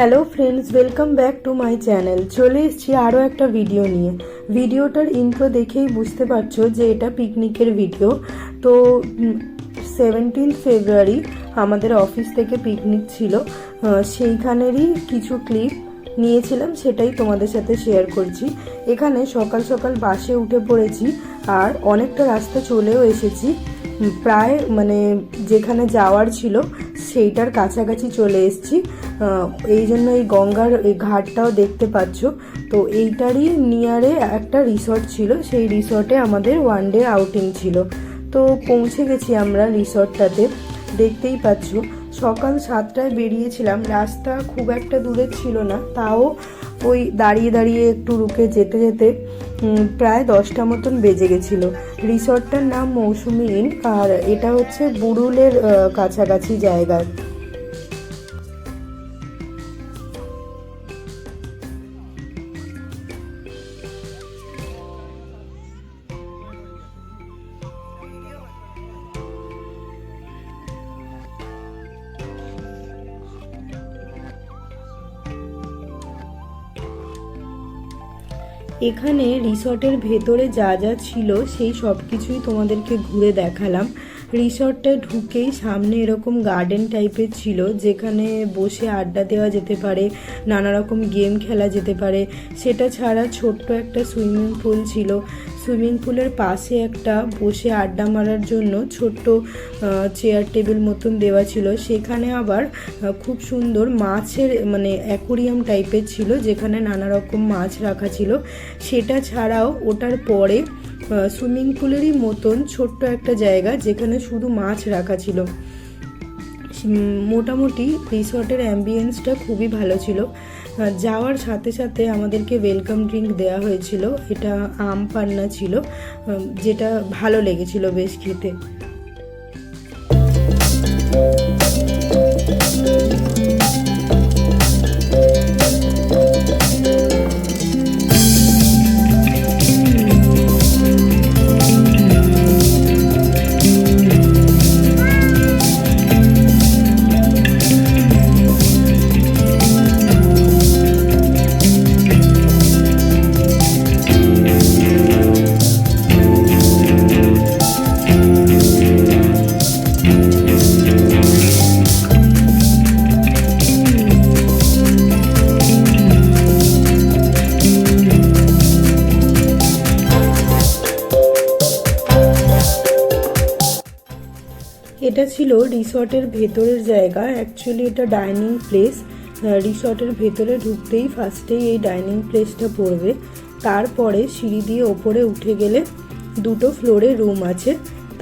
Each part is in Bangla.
Hello friends welcome back to my channel চলে এসেছি আরও একটা ভিডিও নিয়ে। ভিডিওটার ইন্ট্রো দেখেই বুঝতে পারছ যে এটা পিকনিকের ভিডিও তো সেভেন্টিন ফেব্রুয়ারি আমাদের অফিস থেকে পিকনিক ছিল। সেইখানেরই কিছু ক্লিপ নিয়েছিলাম, সেটাই তোমাদের সাথে শেয়ার করছি। এখানে সকাল সকাল বাসে উঠে পড়েছি আর অনেকটা রাস্তা চলেও এসেছি। প্রায় মানে যেখানে যাওয়ার ছিল, সেইটার কাছাকাছি চলে এসেছি। এই জন্য এই গঙ্গার এই ঘাটটাও দেখতে পাচ্ছ। তো এইটারই নিয়ারে একটা রিসর্ট ছিল, সেই রিসর্টে আমাদের ওয়ান ডে আউটিং ছিল। তো পৌঁছে গেছি আমরা রিসর্টটাতে দেখতেই পাচ্ছ। সকাল সাতটায় বেরিয়েছিলাম, রাস্তা খুব একটা দূরে ছিল না, তাও ওই দাঁড়িয়ে দাঁড়িয়ে একটু রুকে যেতে যেতে প্রায় দশটা মতন বেজে গেছিল। রিসর্টটার নাম মৌসুমি ইন আর এটা হচ্ছে বুরুলের কাছাকাছি জায়গায় এখানে রিসর্টের ভেতরে যা যা ছিল সেই সব কিছুই তোমাদেরকে ঘুরে দেখালাম। রিসর্টে ঢুকেই সামনে এরকম গার্ডেন টাইপের ছিল, যেখানে বসে আড্ডা দেওয়া যেতে পারে, নানা রকম গেম খেলা যেতে পারে। সেটা ছাড়া ছোট্ট একটা সুইমিং পুল ছিল। সুইমিং পুলের পাশে একটা বসে আড্ডা মারার জন্য ছোট্ট চেয়ার টেবিল মতন দেওয়া ছিল। সেখানে আবার খুব সুন্দর মাছের মানে অ্যাকোরিয়াম টাইপের ছিল, যেখানে নানা রকম মাছ রাখা ছিল। সেটা ছাড়াও ওটার পরে সুইমিং পুলেরই মতন ছোট্ট একটা জায়গা যেখানে শুধু মাছ রাখা ছিল। মোটামুটি রিসর্টের অ্যাম্বিয়েন্সটা খুবই ভালো ছিল। যাওয়ার সাথে সাথে আমাদেরকে ওয়েলকাম ড্রিঙ্ক দেওয়া হয়েছিল। এটা আম পান্না ছিল যেটা ভালো লেগেছিল বেশ খেতে। ছিল রিসর্টের ভেতরের জায়গা। অ্যাকচুয়ালি এটা ডাইনিং প্লেস রিসর্টের ভেতরে ঢুকতেই ফার্স্টেই এই ডাইনিং প্লেসটা পড়বে। তারপরে সিঁড়ি দিয়ে ওপরে উঠে গেলে দুটো ফ্লোরে রুম আছে।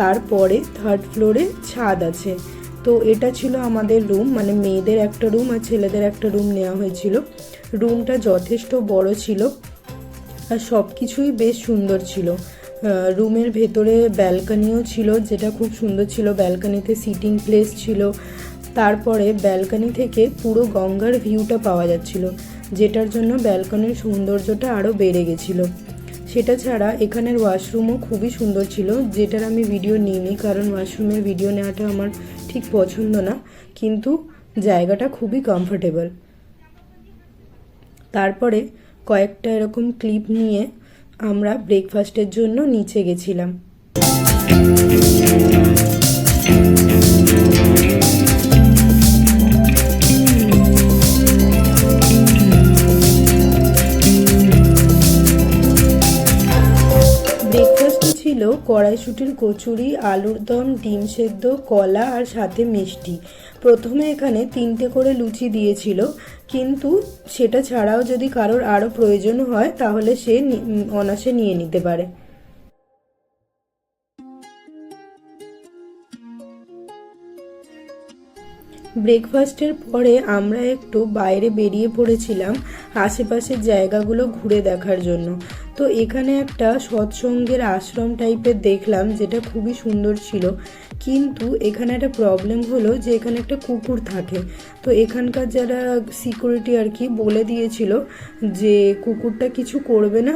তারপরে থার্ড ফ্লোরে ছাদ আছে। তো এটা ছিল আমাদের রুম মানে মেয়েদের একটা রুম আর ছেলেদের একটা রুম নেওয়া হয়েছিল। রুমটা যথেষ্ট বড় ছিল আর সব কিছুই বেশ সুন্দর ছিল। রুমের ভেতরে ব্যালকানিও ছিল, যেটা খুব সুন্দর ছিল। ব্যালকানিতে সিটিং প্লেস ছিল। তারপরে ব্যালকানি থেকে পুরো গঙ্গার ভিউটা পাওয়া যাচ্ছিল, যেটার জন্য ব্যালকানির সৌন্দর্যটা আরও বেড়ে গেছিল। সেটা ছাড়া এখানের ওয়াশরুমও খুবই সুন্দর ছিল, যেটার আমি ভিডিও নিইনি, কারণ ওয়াশরুমের ভিডিও নেওয়াটা আমার ঠিক পছন্দ না, কিন্তু জায়গাটা খুবই কমফোর্টেবল তারপরে কয়েকটা এরকম ক্লিপ নিয়ে আমরা ব্রেকফাস্টের জন্য নিচে গেছিলাম। ছিল কড়াইশুটির কচুরি, আলুর দম, ডিম সেদ্ধ, কলা আর সাথে মিষ্টি। প্রথমে এখানে তিনটে করে লুচি দিয়েছিল। কিন্তু সেটা ছাড়াও যদি কারোর আরও প্রয়োজন হয়, তাহলে সে অনাসে নিয়ে নিতে পারে। ব্রেকফাস্টের পরে আমরা একটু বাইরে বেরিয়ে পড়েছিলাম আশেপাশের জায়গাগুলো ঘুরে দেখার জন্য। তো এখানে একটা সৎসঙ্গের আশ্রম টাইপের দেখলাম, যেটা খুবই সুন্দর ছিল। কিন্তু এখানে একটা প্রবলেম হলো যে এখানে একটা কুকুর থাকে। তো এখানকার যারা সিকিউরিটি আর কি বলে দিয়েছিল যে কুকুরটা কিছু করবে না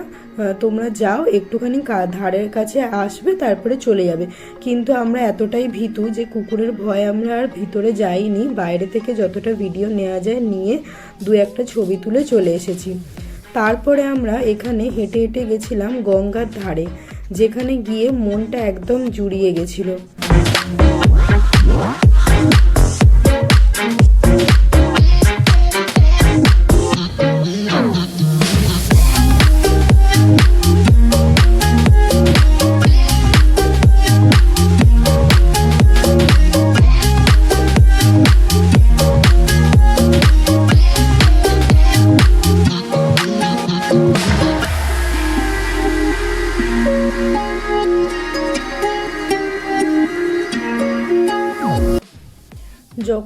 তোমরা যাও, একটুখানি ধারের কাছে আসবে, তারপরে চলে যাবে। কিন্তু আমরা এতটাই ভীতু যে কুকুরের ভয়ে আমরা আর ভিতরে যাইনি, বাইরে থেকে যতটা ভিডিও নেওয়া যায় নিয়ে দু একটা ছবি তুলে চলে এসেছি। তারপরে আমরা এখানে হেঁটে হেঁটে গেছিলাম গঙ্গার ধারে, যেখানে গিয়ে মনটা একদম জুড়িয়ে গেছিল। What?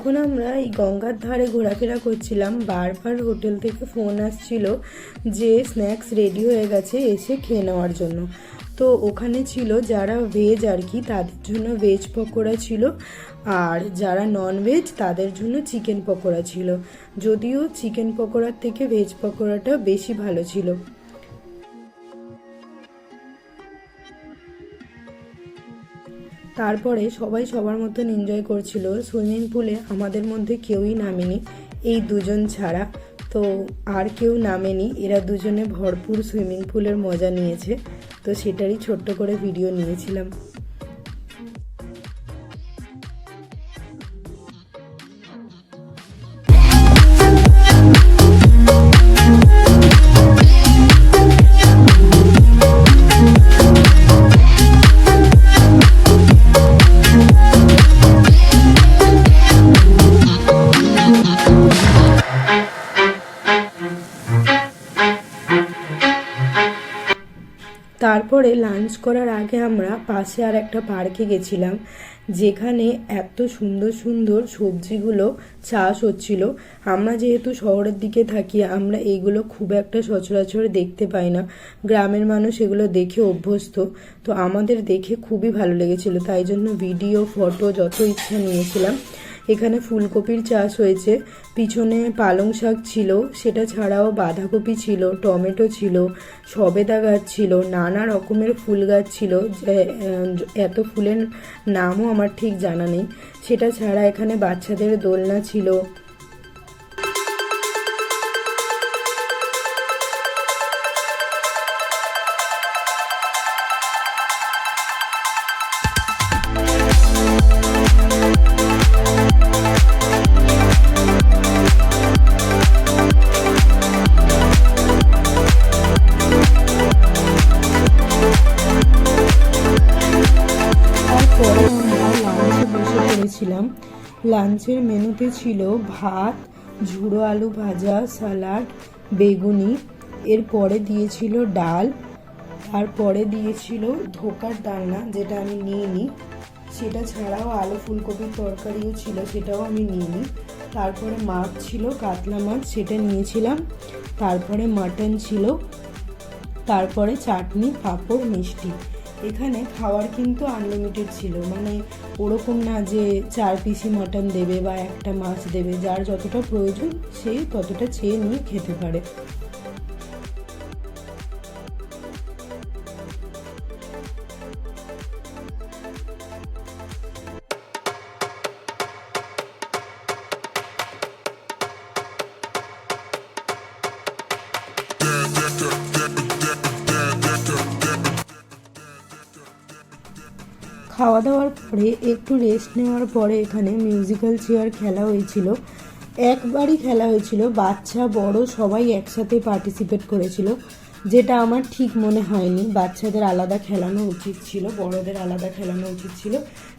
যখন আমরা এই গঙ্গার ধারে ঘোরাফেরা করছিলাম। বারবার হোটেল থেকে ফোন আসছিল যে স্ন্যাক্স রেডি হয়ে গেছে, এসে খেয়ে নেওয়ার জন্য। তো ওখানে ছিল যারা ভেজ আর কি, তাদের জন্য ভেজ পকোড়া ছিল। আর যারা নন ভেজ তাদের জন্য চিকেন পকোড়া ছিল। যদিও চিকেন পকোড়ার থেকে ভেজ পকোড়াটা বেশি ভালো ছিল। তারপরে সবাই সবার মতন এনজয় করছিল। সুইমিং পুলে আমাদের মধ্যে কেউই নামেনি, এই দুজন ছাড়া। তো আর কেউ নামেনি, এরা দুজনে ভরপুর সুইমিং পুলের মজা নিয়েছে। তো সেটারই ছোট্ট করে ভিডিও নিয়েছিলাম। তারপরে লাঞ্চ করার আগে আমরা পাশে আর একটা পার্কে গেছিলাম, যেখানে এত সুন্দর সুন্দর সবজিগুলো চাষ হচ্ছিল। আমরা যেহেতু শহরের দিকে থাকি, আমরা এইগুলো খুব একটা সচরাচর দেখতে পাই না। গ্রামের মানুষ এগুলো দেখে অভ্যস্ত, তো আমাদের দেখে খুবই ভালো লেগেছিল। তাই জন্য ভিডিও ফটো যত ইচ্ছা নিয়েছিলাম। এখানে ফুলকপির চাষ হয়েছে। পিছনে পালং শাক ছিল, সেটা ছাড়াও বাঁধাকপি ছিল, টমেটো ছিল, সবেদা গাছ ছিল, নানা রকমের ফুল গাছ ছিল এত ফুলের নামও আমার ঠিক জানা নেই। সেটা ছাড়া এখানে বাচ্চাদের দোলনা ছিল। লাঞ্চের মেনুতে ছিল ভাত, ঝুড়ো আলু ভাজা স্যালাড বেগুনি এরপরে দিয়েছিল ডাল তারপরে দিয়েছিল ধোকার ডালনা যেটা আমি নিইনি। সেটা ছাড়াও আলু ফুলকপির তরকারিও ছিল, সেটাও আমি নিইনি। তারপরে মাছ ছিল, কাতলা মাছ, সেটা নিয়েছিলাম। তারপরে মাটন ছিল, তারপরে চাটনি, পাঁপড়, মিষ্টি। এখানে খাওয়ার কিন্তু আনলিমিটেড ছিল। মানে ওরকম না যে চার পিসি মাটন দেবে বা একটা মাছ দেবে, যার যতটা প্রয়োজন সে ততটা চেয়ে নিয়ে খেতে পারে। খাওয়া দাওয়ার পরে একটু রেস্ট নেওয়ার পরে এখানে মিউজিক্যাল চেয়ার খেলা হয়েছিল। একবারই খেলা হয়েছিল। বাচ্চা, বড় সবাই একসাথে পার্টিসিপেট করেছিল, যেটা আমার ঠিক মনে হয়নি। বাচ্চাদের আলাদা খেলানো উচিত ছিল, বড়দের আলাদা খেলানো উচিত ছিল,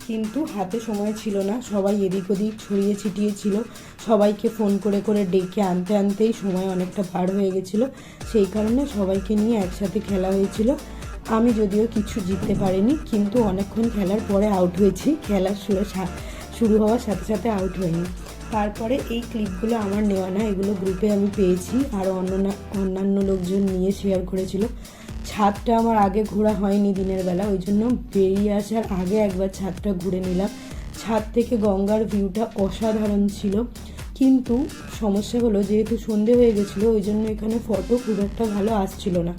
কিন্তু হাতে সময় ছিল না। সবাই এদিক ওদিক ছড়িয়ে ছিটিয়ে ছিল। সবাইকে ফোন করে করে ডেকে আনতে আনতেই সময় অনেকটা পার হয়ে গেছিল। সেই কারণে সবাইকে নিয়ে একসাথে খেলা হয়েছিল। আমি যদিও কিছু জিততে পারিনি, কিন্তু অনেকক্ষণ খেলার পরে আউট হয়েছি। খেলা শুরু শুরু হওয়ার সাথে সাথে আউট হয়নি। তারপরে এই ক্লিপগুলো আমার নেওয়া না, এগুলো গ্রুপে আমি পেয়েছি। আর অন্য অন্যান্য লোকজন নিয়ে শেয়ার করেছিল। ছাদটা আমার আগে ঘোরা হয়নি দিনের বেলা, ওই জন্য বেরিয়ে আসার আগে একবার ছাদটা ঘুরে নিলাম। ছাদ থেকে গঙ্গার ভিউটা অসাধারণ ছিল। কিন্তু সমস্যা হলো, যেহেতু সন্ধে হয়ে গেছিল, ওই জন্য এখানে ফটো খুব একটা ভালো আসছিল না।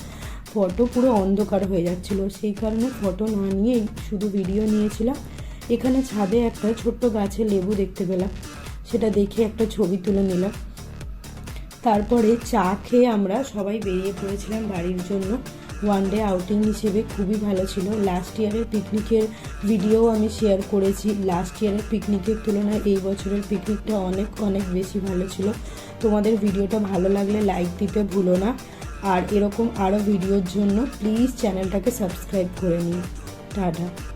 ফটো পুরো অন্ধকার হয়ে যাচ্ছিল। সেই কারণে ফটো না নিয়েই শুধু ভিডিও নিয়েছিলাম। এখানে ছাদে একটা ছোট্ট গাছে লেবু দেখতে পেলাম। সেটা দেখে একটা ছবি তুলে নিলাম। তারপরে চা খেয়ে আমরা সবাই বেরিয়ে পড়েছিলাম বাড়ির জন্য। ওয়ান ডে আউটিং হিসেবে খুবই ভালো ছিল। লাস্ট ইয়ারের পিকনিকের ভিডিও আমি শেয়ার করেছি। লাস্ট ইয়ারের পিকনিকের তুলনায় এই বছরের পিকনিকটা অনেক অনেক বেশি ভালো ছিল। তোমাদের ভিডিওটা ভালো লাগলে লাইক দিতে ভুলো না। আর এরকম আরও ভিডিওর জন্য প্লিজ চ্যানেলটাকে সাবস্ক্রাইব করে নিন। টাটা।